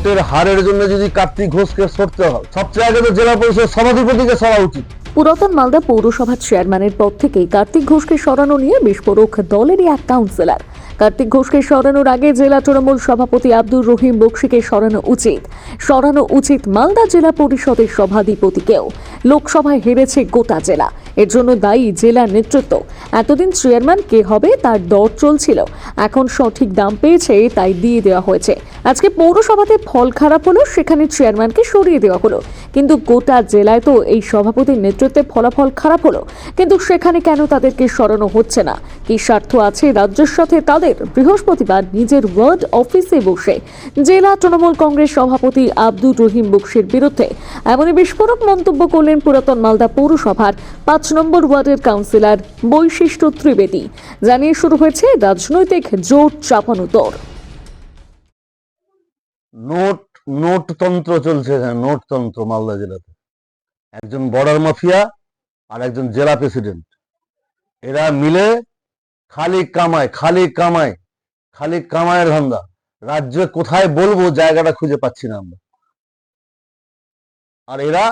ভোটের হারের জন্য যদি কার্তিক ঘোষকে সরতে হয়, সবচেয়ে আগে তো জেলা পরিষদ সভাধিপতিকে সরা উচিত। পুরাতন মালদা পৌরসভার চেয়ারম্যানের পদ থেকেই কার্তিক ঘোষকে সরানো নিয়ে বিস্ফোরক দলেরই এক কাউন্সিলর কার্তিক ঘোষকে সরানোর আগে জেলা তৃণমূল সভাপতি আব্দুর রহিম বক্সিকে সরানো উচিত। সরানো উচিত মালদা জেলা পরিষদের সভাধিপতিকেও। লোকসভায় হেরেছে গোটা জেলা। এর জন্য দায়ী জেলা নেতৃত্ব। এতদিন চেয়ারম্যান কে হবে তার দর চলছিল। এখন সঠিক দাম পেয়েছে, তাই দিয়ে দেওয়া হয়েছে। আজকে পৌরসভাতে ফল খারাপ হলো, সেখানে চেয়ারম্যানকে সরিয়ে দেওয়া হলো। কিন্তু গোটা জেলায় তো এই সভাপতির নেতৃত্বে ফলাফল খারাপ হলো। কিন্তু সেখানে কেন তাদেরকে সরানো হচ্ছে না? কি স্বার্থ আছে রাজ্যের সাথে? তাদের বৃহস্পতিবার নিজের ওয়ার্ড অফিসে বসে জেলা তৃণমূল কংগ্রেস সভাপতি আব্দুর রহিম বক্সির বিরুদ্ধে এমনই বিস্ফোরক মন্তব্য করলেন পুরাতন মালদা পৌরসভার পাঁচ নম্বর ওয়ার্ডের কাউন্সিলর বৈশিষ্ট্য ত্রিবেদী। জানিয়ে শুরু হয়েছে রাজনৈতিক জোট চাপানুতর নোট নোট তন্ত্র চলছে এখানে নোট তন্ত্র মালদা জেলাতে। একজন বর্ডার মাফিয়া আর একজন জেলা প্রেসিডেন্ট। এরা মিলে খালি কামায় খালি কামায়, খালি কামায়ের ধান্দা। রাজ্যে কোথায় বলব, জায়গাটা খুঁজে পাচ্ছি না আমরা। আর এরা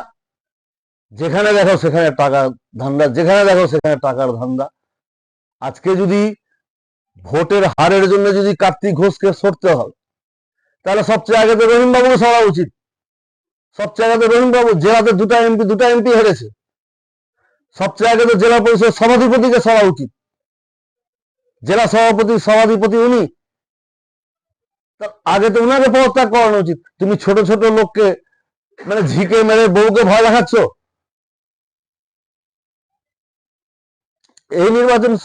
যেখানে দেখো সেখানে টাকা ধান্দা, যেখানে দেখো সেখানে টাকার ধান্দা। আজকে যদি ভোটের হারের জন্য যদি কার্তিক ঘোষকে সরতে হয়, তাহলে সবচেয়ে আগে তো রহিম বাবুকে সরা উচিত। সবচেয়ে আগে তো রহিম বাবু জেলাতে দুটা এমপি দুটা এমপি হেরেছে। সবচেয়ে আগে তো জেলা পরিষদ সভাধিপতিকে সরা উচিত। জেলা সভাপতি, সভাধিপতি উনি আগে তো উনাকে পদত্যাগ করানো উচিত। তুমি ছোট ছোট লোককে মানে ঝিকে মেরে বউকে ভয় দেখাচ্ছ? এই নির্বাচন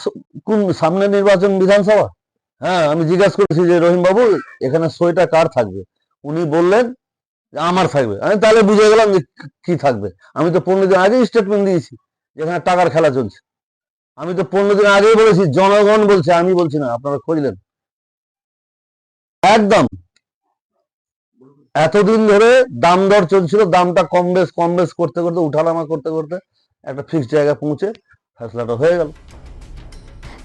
কোন সামনে নির্বাচন বিধানসভা? হ্যাঁ আমি জিজ্ঞাসা করেছি যে রহিম বাবু এখানে সইটা কার থাকবে? উনি বললেন আমার থাকবে। আমি তাহলে বুঝে গেলাম যে কি- থাকবে। আমি তো পনেরো দিন আগেই স্টেটমেন্ট দিয়েছি যেখানে টাকার খেলা চলছে। আমি তো পনেরো দিন আগেই বলেছি, জনগণ বলছে, আমি বলছি না, আপনারা খুঁজলেন একদম। এতদিন ধরে দাম দর চলছিল, দামটা কম বেশ কম বেশ করতে করতে, উঠানামা করতে করতে একটা ফিক্সড জায়গায় পৌঁছে Hast du leider hören?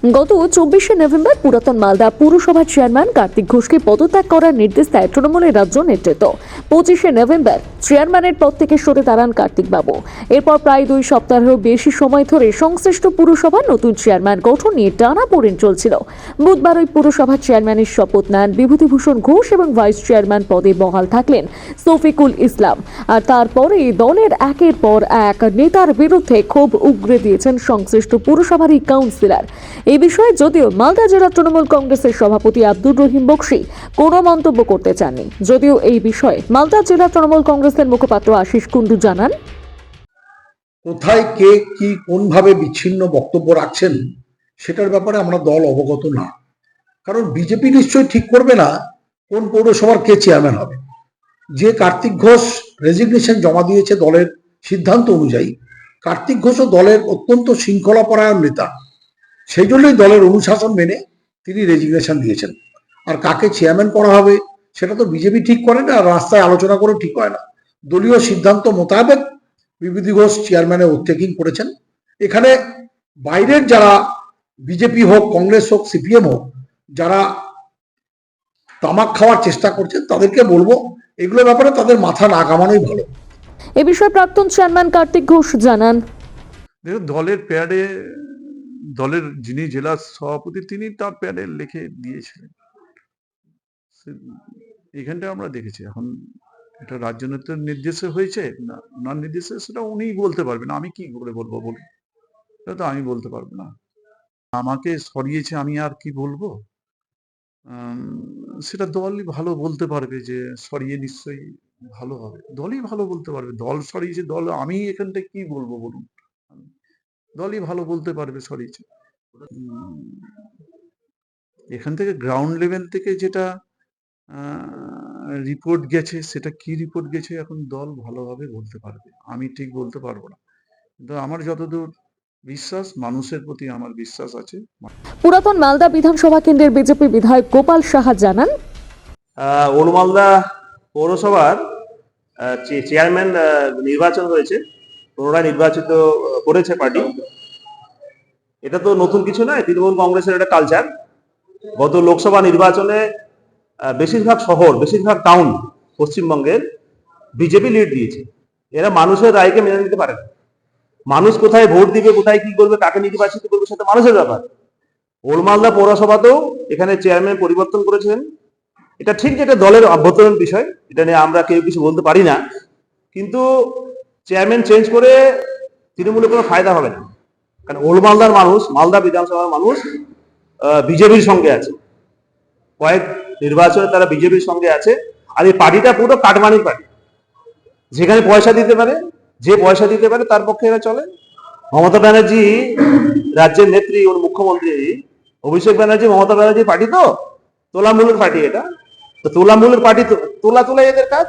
গত চব্বিশে নভেম্বর পুরাতন মালদা পুরসভার চেয়ারম্যান কার্তিক ঘোষকে পদত্যাগ করার নির্দেশ দেয় তৃণমূলের রাজ্য নেতৃত্ব। পঁচিশে নভেম্বর চেয়ারম্যানের পদ থেকে সরে দাঁড়ান কার্তিক বাবু এরপর প্রায় দুই সপ্তাহেরও বেশি সময় ধরে সংশ্লিষ্ট পুরসভার নতুন চেয়ারম্যান গঠন নিয়ে টানা পড়েন চলছিল। বুধবার ওই পুরসভার চেয়ারম্যানের শপথ নেন বিভূতিভূষণ ঘোষ এবং ভাইস চেয়ারম্যান পদে বহাল থাকলেন সফিকুল ইসলাম। আর তারপরে দলের একের পর এক নেতার বিরুদ্ধে ক্ষোভ উগরে দিয়েছেন সংশ্লিষ্ট পুরসভারই কাউন্সিলর। এই বিষয়ে যদিও মালদা জেলা তৃণমূল কংগ্রেসের সভাপতি আব্দুর রহিম বক্সি কোনো মন্তব্য করতে চাননি। যদিও এই বিষয়ে মালদা জেলা তৃণমূল কংগ্রেসের মুখপাত্র আশিস কুন্ডু জানান, কোথায় কে কি কোনভাবে বিচ্ছিন্ন বক্তব্য রাখছেন সেটার ব্যাপারে আমরা দল অবগত না। কারণ বিজেপি নিশ্চয়ই ঠিক করবে না কোন পৌরসভার কে চেয়ারম্যান হবে। যে কার্তিক ঘোষ রেজিগনেশন জমা দিয়েছে দলের সিদ্ধান্ত অনুযায়ী, কার্তিক ঘোষও দলের অত্যন্ত শৃঙ্খলাপরায়ণ নেতা। সেই জন্যই দলের অনুশাসন মেনে তিনি রেজিগনেশন দিয়েছেন। আর কাকে চেয়ারম্যান করা হবে সেটা তো বিজেপি ঠিক করে না আর রাস্তায় আলোচনা করেও ঠিক হয় না। দলীয় সিদ্ধান্ত মোতাবেক বিভূতি ঘোষ চেয়ারম্যানে ওভারটেকিং করেছেন। এখানে বাইরের যারা বিজেপি হোক কংগ্রেস হোক সিপিএম হোক যারা তামাক খাওয়ার চেষ্টা করছেন তাদেরকে বলব এগুলো ব্যাপারে তাদের মাথা না কামানোই ভালো। এ বিষয়ে প্রাক্তন চেয়ারম্যান কার্তিক ঘোষ জানান। দলের প্যাডে দলের যিনি জেলা সভাপতি, তিনি তার প্যাডে লিখে দিয়েছিলেন। এইখানটা আমরা দেখেছি। এখন এটা রাজ্য নেতার নির্দেশে হয়েছে না ওনার নির্দেশে সেটা উনিই বলতে পারবেন। আমি কি করে বলব বলুন? সেটা তো আমি বলতে পারব না। আমাকে সরিয়েছে আমি আর কি বলব? সেটা দলই ভালো বলতে পারবে যে সরিয়ে নিশ্চয়ই ভালো হবে। দলই ভালো বলতে পারবে। দল সরিয়েছে, দল আমি এখানটা কি বলব বলুন? দলই ভালো বলতে পারবে সরিয়েছে উম, এখান থেকে গ্রাউন্ড লেভেল থেকে যেটা রিপোর্ট গেছে সেটা কি রিপোর্ট গেছে এখন দল ভালোভাবে বলতে পারবে। আমি ঠিক বলতে পারব না। কিন্তু আমার যতদূর বিশ্বাস মানুষের প্রতি আমার বিশ্বাস আছে। পুরাতন মালদা বিধানসভা কেন্দ্রের বিজেপি বিধায়ক গোপাল সাহা জানান আহ, অনুমালদা পৌরসভার চে- চেয়ারম্যান নির্বাচন হয়েছে। পুনরায় নির্বাচিত করেছে পার্টি। এটা তো নতুন কিছু নয়, তৃণমূল কংগ্রেসের একটা কালচার গত লোকসভা নির্বাচনে বেশিরভাগ শহর, বেশিরভাগ টাউন পশ্চিমবঙ্গের বিজেপি লিড দিয়েছে। এরা মানুষের রায়কে মেনে নিতে পারে মানুষ কোথায় ভোট দিবে, কোথায় কি করবে, কাকে নির্বাচিত করবে, সেটা মানুষের ব্যাপার। ওলমালদা পৌরসভাতেও এখানে চেয়ারম্যান পরিবর্তন করেছেন এটা ঠিক যে এটা দলের অভ্যন্তরীণ বিষয়, এটা নিয়ে আমরা কেউ কিছু বলতে পারি না। কিন্তু চেয়ারম্যান চেঞ্জ করে তৃণমূলের কোনো ফায়দা হবে না। কারণ ওল্ড মালদার মানুষ, মালদা বিধানসভার মানুষ বিজেপির সঙ্গে আছে। কয়েক নির্বাচনে তারা বিজেপির সঙ্গে আছে। আর এই পার্টিটা পুরো কাটমানির পার্টি। যেখানে পয়সা দিতে পারে, যে পয়সা দিতে পারে তার পক্ষে এরা চলে। মমতা ব্যানার্জি রাজ্যের নেত্রী, ওর মুখ্যমন্ত্রী। অভিষেক ব্যানার্জি মমতা ব্যানার্জির পার্টি তো? তোলামূলের পার্টি এটা। তো তোলামূলের পার্টি তোলা তোলা এদের কাজ?